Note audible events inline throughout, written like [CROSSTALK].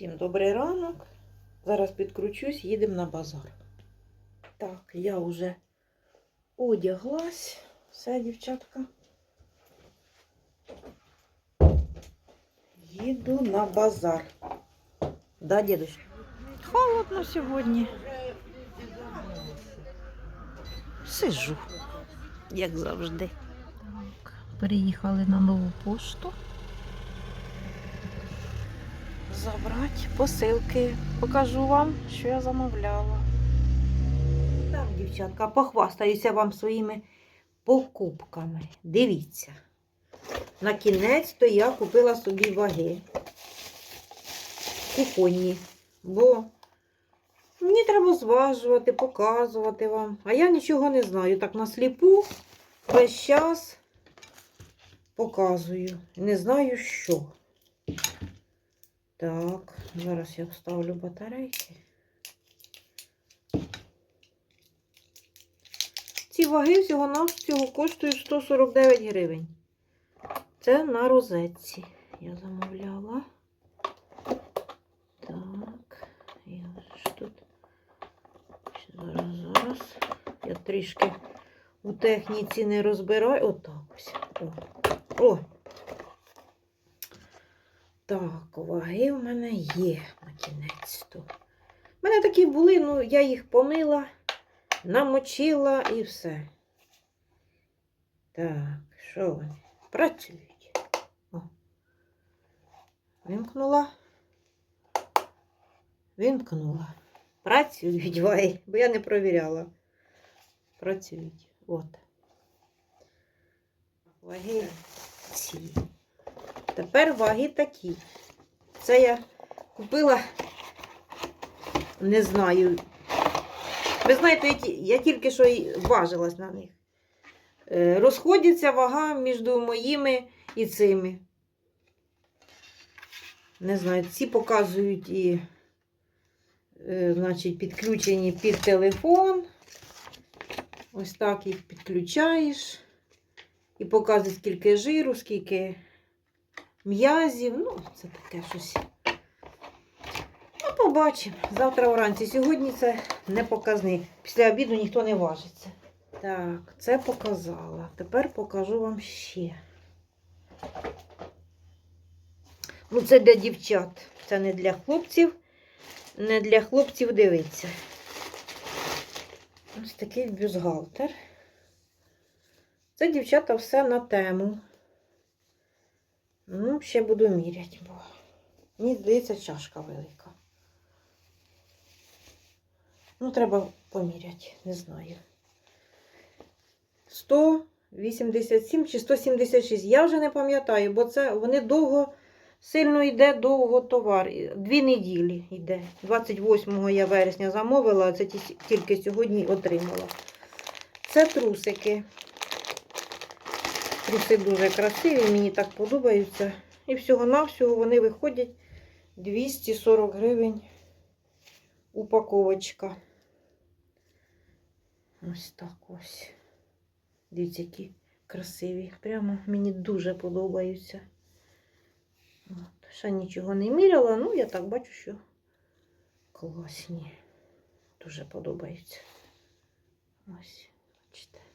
Всім добрий ранок. Зараз підкручусь, їдемо на базар. Так, я вже одяглась. Все, дівчатка. Їду на базар. Да, дідусь? Холодно сьогодні. Сижу, як завжди. Так, приїхали на нову пошту. Забрати посилки. Покажу вам, що я замовляла. Так, дівчатка, похвастаюся вам своїми покупками. Дивіться. На кінець то я купила собі ваги. Кухонні. Бо мені треба зважувати, показувати вам. А я нічого не знаю. Так на сліпу весь час показую. Не знаю що. Так, зараз я вставлю батарейки. Ці ваги всього навсього коштують 149 гривень. Це на розетці я замовляла. Так, я ж тут. Зараз, зараз. Я трішки у техніці не розбираю. Отак ось. О. О. Так, ваги в мене є на кінець. то. У мене такі були, ну я їх помила, намочила і все. Так, що вони? Працюють. О. Вимкнула. Вимкнула. Працюють [LAUGHS] ваги, бо я не провіряла. Працюють. От. Ваги ці. Тепер ваги такі. Це я купила, не знаю. Ви знаєте, я тільки що й важилась на них. Е, Розходиться вага між моїми і цими. Не знаю, ці показують і, е, значить, підключені під телефон. Ось так їх підключаєш. І показує, скільки жиру, скільки м'язів. Ну, це таке щось. Ну, побачимо. Завтра вранці. Сьогодні це не показник. Після обіду ніхто не важиться. Так, це показала. Тепер покажу вам ще. Ну, це для дівчат. Це не для хлопців. Не для хлопців дивиться. Ось такий бюстгальтер. Це дівчата все на тему. Ну, ще буду міряти, бо мені здається, чашка велика. Ну, треба поміряти, не знаю. 187 чи 176. Я вже не пам'ятаю, бо це вони довго, сильно йде довго товар. Дві неділі йде. 28 я вересня замовила, а це тільки сьогодні отримала. Це трусики. Труси дуже красиві, мені так подобаються. І всього-навсього вони виходять 240 гривень упаковочка. Ось так ось. Дивіться, які красиві. Прямо мені дуже подобаються. От. Ще нічого не міряла, ну я так бачу, що класні. Дуже подобаються. Ось, бачите.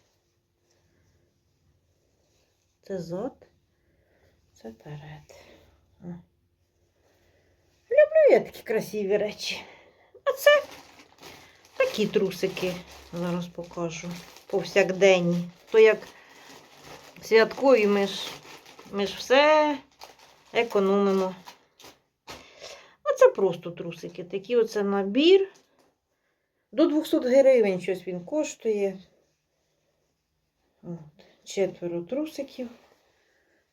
Це зад, це перед. Люблю я такі красиві речі. А це такі трусики. Зараз покажу. Повсякденні. То як святкові ми ж, ми ж все економимо. А це просто трусики. Такі оце набір. До 200 гривень щось він коштує. От. Четверо трусиків.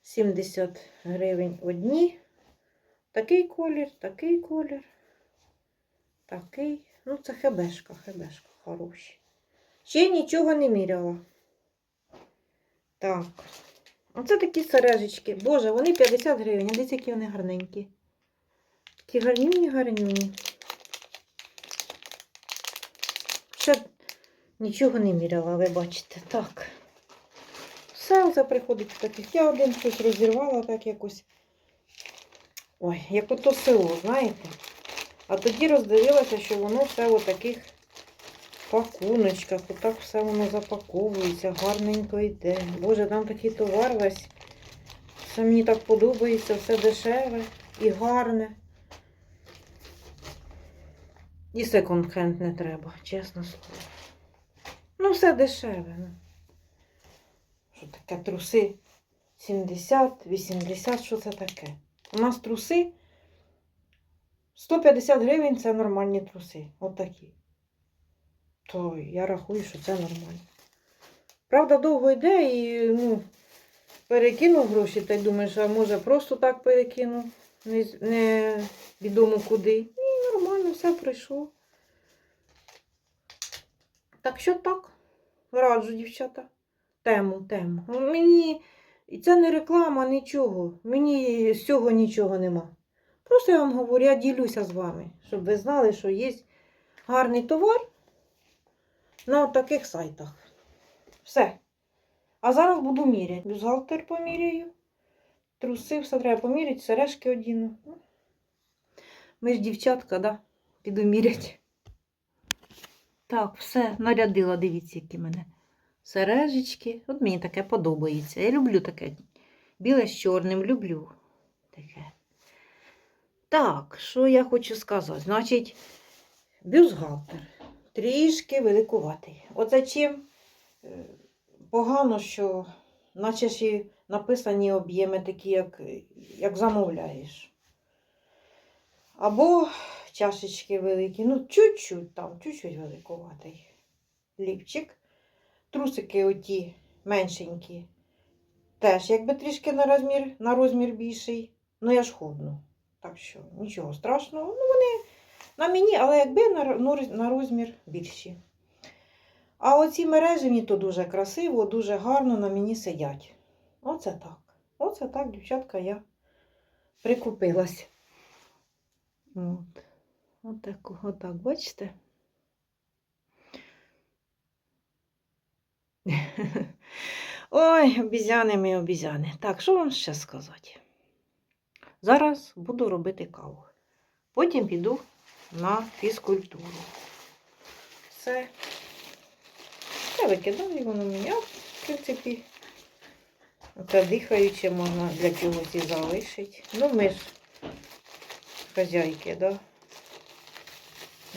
70 гривень одні. Такий колір, такий колір. Такий. Ну, це хебешка, хебешка хороші. Ще нічого не міряла. Так. Оце такі сережечки. Боже, вони 50 гривень. А дивіться, які вони гарненькі. Такі гарнюні, гарнюні. Ще нічого не міряла, ви бачите. Так. Все це приходить в таких. Я один щось розірвала так якось. Ой, як ото село, знаєте? А тоді роздивилася, що воно все у таких пакуночках, отак все воно запаковується, гарненько йде. Боже, там такий товар весь. Все мені так подобається, все дешеве і гарне. І секонд-хенд не треба, чесно слово. Ну, все дешеве. Що таке труси? 70, 80, що це таке? У нас труси 150 гривень це нормальні труси. Отакі. То я рахую, що це нормально. Правда, довго йде і ну, перекинув гроші, та й думаєш, а може просто так перекинув, не, не відомо куди. І нормально все пройшло. Так що так, раджу, дівчата. Тему, тему. Ну, Мені це не реклама, нічого. Мені з цього нічого нема. Просто я вам говорю, я ділюся з вами, щоб ви знали, що є гарний товар на таких сайтах. Все. А зараз буду міряти. Бюзгалтер поміряю. Труси, все треба поміряти, сережки одіну. Ну, Ми ж дівчатка, да? Піду міряти. Так, все, нарядила, дивіться, які мене сережечки. От мені таке подобається. Я люблю таке. Біле з чорним люблю. Таке. Так, що я хочу сказати? Значить, бюстгальтер трішки великуватий. Оце чим е, погано, що наче ж і написані об'єми такі, як, як замовляєш. Або чашечки великі, ну, чуть-чуть там, чуть-чуть великуватий. Ліпчик. Трусики оті меншенькі. Теж якби трішки на розмір, на розмір більший. Ну я ж ходну. Так що нічого страшного. Ну, вони на мені, але якби на, ну, на розмір більші. А оці мережені то дуже красиво, дуже гарно на мені сидять. Оце так. Оце так, дівчатка, я прикупилась. От. Отак, отак, бачите? [LAUGHS] Ой, обізяни ми обізяни. Так, що вам ще сказати? Зараз буду робити каву. Потім піду на фізкультуру. Все. Я викидаю воно мені, в принципі, це дихаюче можна для чогось і залишити. Ну, ми ж хазяйки, да?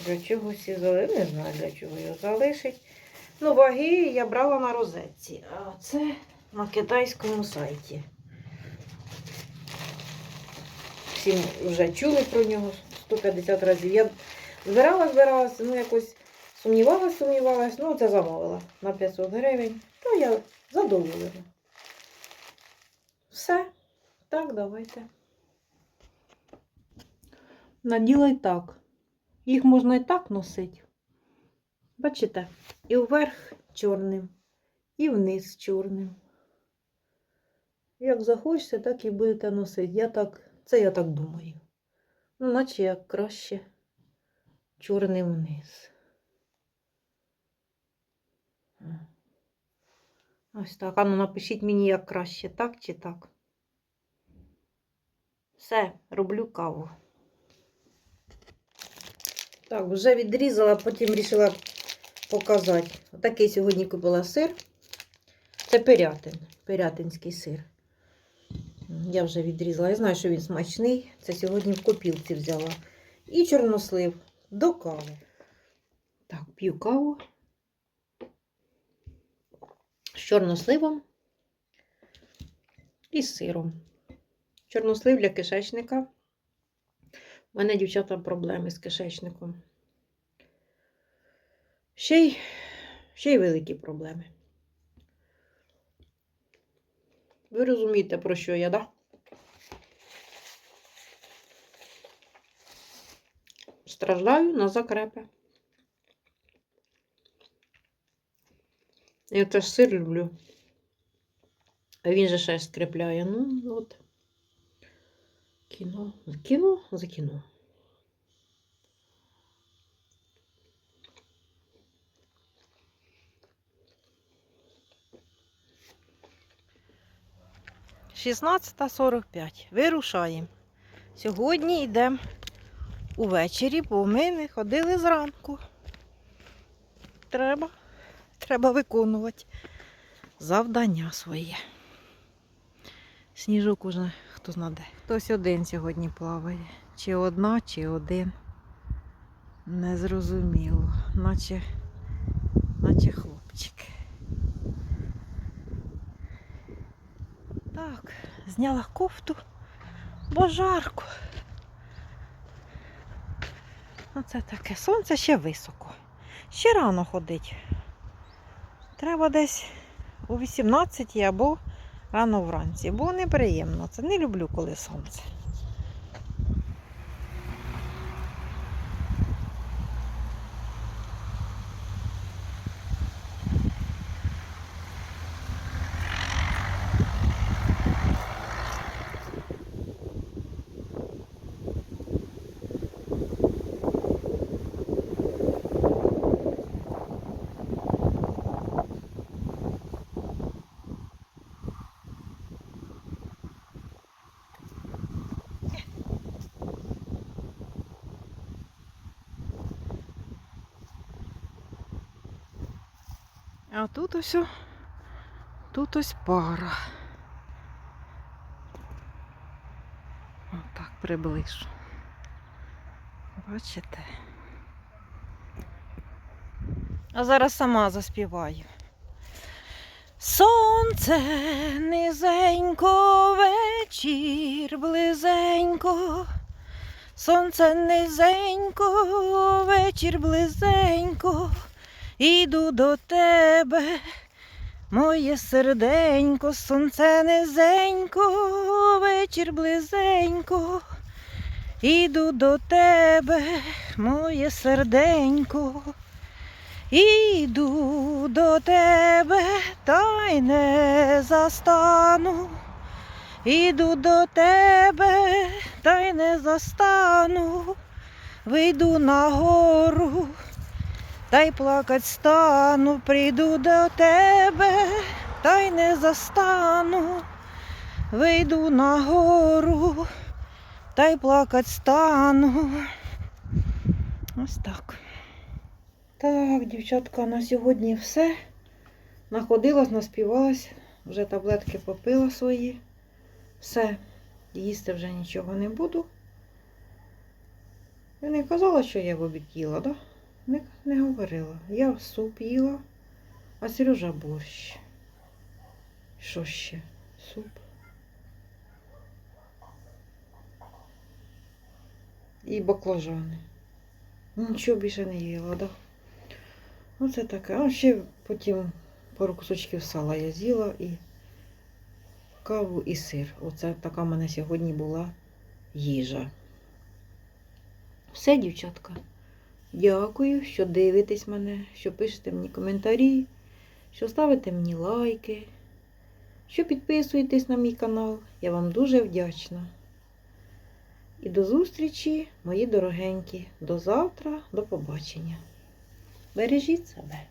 Для чогось і залишити. Не знаю, для чого його залишить. Ну, ваги я брала на розетці, а це на китайському сайті. Всі вже чули про нього 150 разів. Я збирала, збиралася, ну якось сумнівалась, сумнівалась, ну це замовила на 500 гривень. То я задоволена. Все. Так, давайте. Наділа й так. Їх можна і так носити. Бачите? І вверх чорним, і вниз чорним. Як захочете, так і будете носити. Я так, це я так думаю. Ну, наче як краще чорним вниз. Ось так. Ану, напишіть мені, як краще, так чи так. Все, роблю каву. Так, вже відрізала, потім вирішила показати. Отакий сьогодні купила сир. Це пирятин, пирятинський сир. Я вже відрізала. Я знаю, що він смачний. Це сьогодні в копілці взяла. І чорнослив до кави. Так, п'ю каву з чорносливом і сиром. Чорнослив для кишечника. У мене, дівчата, проблеми з кишечником. Ще й, ще й великі проблеми. Ви розумієте, про що я, да? Страждаю на закрепи. Я теж сир люблю. А він же ще скрепляє. Ну, от. Кіно. Кіно за кіно. Шістнадцята сорок п'ять. Вирушаємо. Сьогодні йдемо увечері, бо ми не ходили зранку. Треба, треба виконувати завдання своє. Сніжок уже хто знаде. Хтось один сьогодні плаває. Чи одна, чи один. Незрозуміло. Наче, наче хлопчик. Так, зняла кофту, бо жарко. Оце таке. Сонце ще високо. Ще рано ходить. Треба десь у 18 або рано вранці, бо неприємно. Це не люблю, коли сонце. А тут ось, тут ось пара. Отак приближу. Бачите? А зараз сама заспіваю. Сонце низенько, вечір близенько. Сонце низенько, вечір близенько. Іду до тебе, моє серденько, сонце низенько, вечір близенько. Іду до тебе, моє серденько. Іду до тебе, та й не застану. Іду до тебе, та й не застану. Вийду на гору, та й плакать стану, прийду до тебе, та й не застану. Вийду на гору, та й плакать стану. Ось так. Так, дівчатка, на сьогодні все. Находилась, наспівалась, вже таблетки попила свої. Все, їсти вже нічого не буду. Я не казала, що я в обід їла, да? Не, не говорила. Я суп їла, а Сережа борщ. Що ще? Суп. І баклажани. Нічого більше не їла, да? Оце таке. А ще потім пару кусочків сала я з'їла і каву і сир. Оце така в мене сьогодні була їжа. Все, дівчатка. Дякую, що дивитесь мене, що пишете мені коментарі, що ставите мені лайки, що підписуєтесь на мій канал. Я вам дуже вдячна. І до зустрічі, мої дорогенькі. До завтра, до побачення. Бережіть себе.